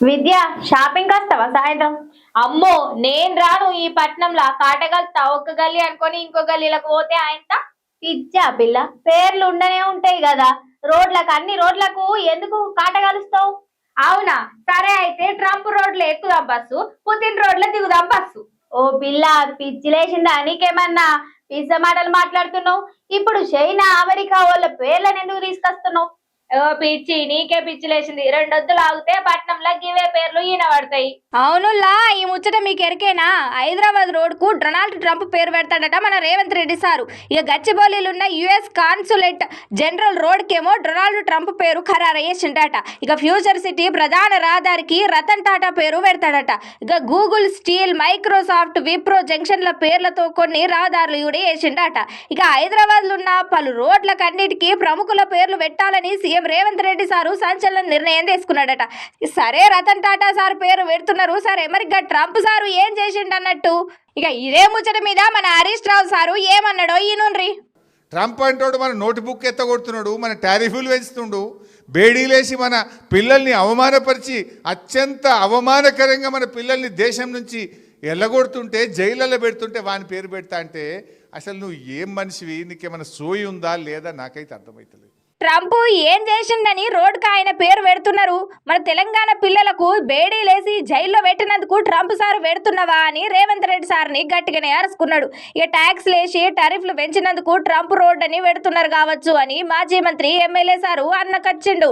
విద్య shopping వస్తావా సాయంత్రం? అమ్మో నేను రాను ఈ పట్నంలో. కాటగలుతా ఒక్క గల్లీ అనుకొని ఇంకో గల్లీలకు పోతే ఆయన పిచ్చా పిల్ల పేర్లు ఉండనే ఉంటాయి కదా. రోడ్లకు అన్ని రోడ్లకు ఎందుకు కాటగలుస్తావు? అవునా? సరే అయితే ట్రంప్ రోడ్లో ఎక్కుదాం బస్సు పుతిన్ రోడ్లో దిగుదాం బస్సు. ఓ పిల్ల పిచ్చి లేచిందా నీకేమన్నా? పిజ్జ మాటలు మాట్లాడుతున్నావు? ఇప్పుడు చైనా అమెరికా వాళ్ళ పేర్లను ఎందుకు తీసుకొస్తున్నావు? పిచ్చి నీకే పిచ్చి లేచింది. రెండొద్దులు ఆగితే పట్నంలో గివే పేర్లు ఈయన పడతాయి. అవునులా ఈ ముచ్చట మీకు ఎరికేనా హైదరాబాద్ రోడ్కు డొనాల్డ్ ట్రంప్ పేరు పెడతాడట మన రేవంత్ రెడ్డి సారు. ఇక గచ్చిబౌలిలున్న యుఎస్ కాన్సులేట్ జనరల్ రోడ్ కేమో డొనాల్డ్ ట్రంప్ పేరు ఖరారయ్యేసిండట ఇక ఫ్యూచర్ సిటీ ప్రధాన రహదారికి రతన్ టాటా పేరు పెడతాడట. ఇక గూగుల్ స్టీల్ మైక్రోసాఫ్ట్ విప్రో జంక్షన్ల పేర్లతో కొన్ని రహదారులు కూడా వేసిండట ఇక హైదరాబాద్లో ఉన్న పలు రోడ్లకన్నిటికీ ప్రముఖుల పేర్లు పెట్టాలని సీఎం రేవంత్ రెడ్డి సారు సంచలన నిర్ణయం తీసుకున్నాడట. సరే రతన్ టాటా సార్ పేరు పెడుతున్నారు. సరే మరి ట్రంప్ సారు ఏం చేసిండు అన్నట్టు? ఇక ఇదే ముచ్చట మీద మన హరీష్ రావు సారు ఏమన్నాడో ఈనుండ్రి. ట్రంప్ అంటాడు మన నోటు బుక్ ఎత్తగొడుతున్నాడు మన టారిఫ్లు పెంచుతుండు బేడీలేసి మన పిల్లల్ని అవమానపరిచి అత్యంత అవమానకరంగా మన పిల్లల్ని దేశం నుంచి ఎల్లగొడుతుంటే జైళ్ళలో పెడుతుంటే వాని పేరు పెడతా అంటే అసలు నువ్వు ఏం మనిషివి? నీకేమైనా సోయి ఉందా లేదా? నాకైతే అర్థమవుతుంది ట్రంప్ ఏం చేసిండని రోడ్డుకు ఆయన పేరు పెడుతున్నారు. మన తెలంగాణ పిల్లలకు బేడీ లేసి జైల్లో పెట్టినందుకు ట్రంప్ సార్ పెడుతున్నావా అని రేవంత్ రెడ్డి సార్ని గట్టిగానే అరుచుకున్నాడు ఇక ట్యాక్స్ లేసి టారిఫ్లు పెంచినందుకు ట్రంప్ రోడ్ అని పెడుతున్నారు కావచ్చు అని మాజీ మంత్రి ఎమ్మెల్యే సారు అన్నకచ్చిండు.